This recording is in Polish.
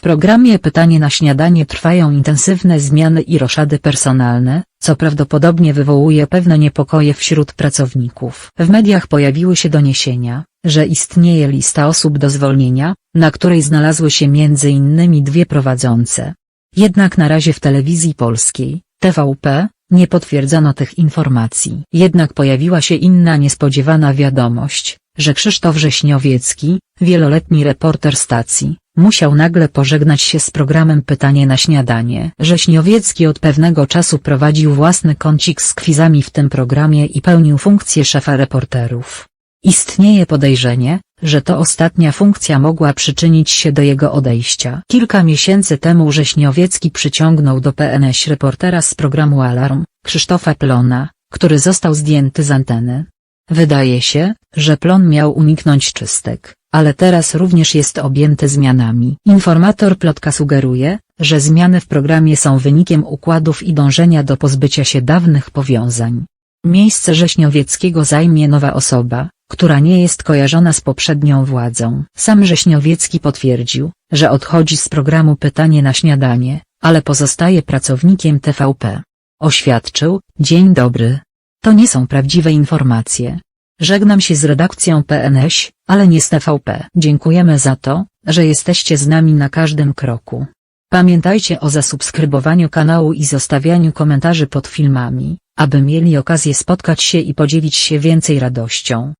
programie Pytanie na śniadanie trwają intensywne zmiany i roszady personalne, co prawdopodobnie wywołuje pewne niepokoje wśród pracowników. W mediach pojawiły się doniesienia, że istnieje lista osób do zwolnienia, na której znalazły się innymi dwie prowadzące. Jednak na razie w telewizji polskiej, TVP, nie potwierdzono tych informacji. Jednak pojawiła się inna niespodziewana wiadomość, że Krzysztof Rześniowiecki, wieloletni reporter stacji, musiał nagle pożegnać się z programem Pytanie na śniadanie. Rześniowiecki od pewnego czasu prowadził własny kącik z kwizami w tym programie i pełnił funkcję szefa reporterów. Istnieje podejrzenie, że to ostatnia funkcja mogła przyczynić się do jego odejścia. Kilka miesięcy temu Rześniowiecki przyciągnął do PNS reportera z programu Alarm, Krzysztofa Plona, który został zdjęty z anteny. Wydaje się, że Plon miał uniknąć czystek, ale teraz również jest objęty zmianami. Informator plotka sugeruje, że zmiany w programie są wynikiem układów i dążenia do pozbycia się dawnych powiązań. Miejsce Rześniowieckiego zajmie nowa osoba, która nie jest kojarzona z poprzednią władzą. Sam Rześniowiecki potwierdził, że odchodzi z programu Pytanie na śniadanie, ale pozostaje pracownikiem TVP. Oświadczył, dzień dobry. To nie są prawdziwe informacje. Żegnam się z redakcją PNS, ale nie z TVP. Dziękujemy za to, że jesteście z nami na każdym kroku. Pamiętajcie o zasubskrybowaniu kanału i zostawianiu komentarzy pod filmami, aby mieli okazję spotkać się i podzielić się więcej radością.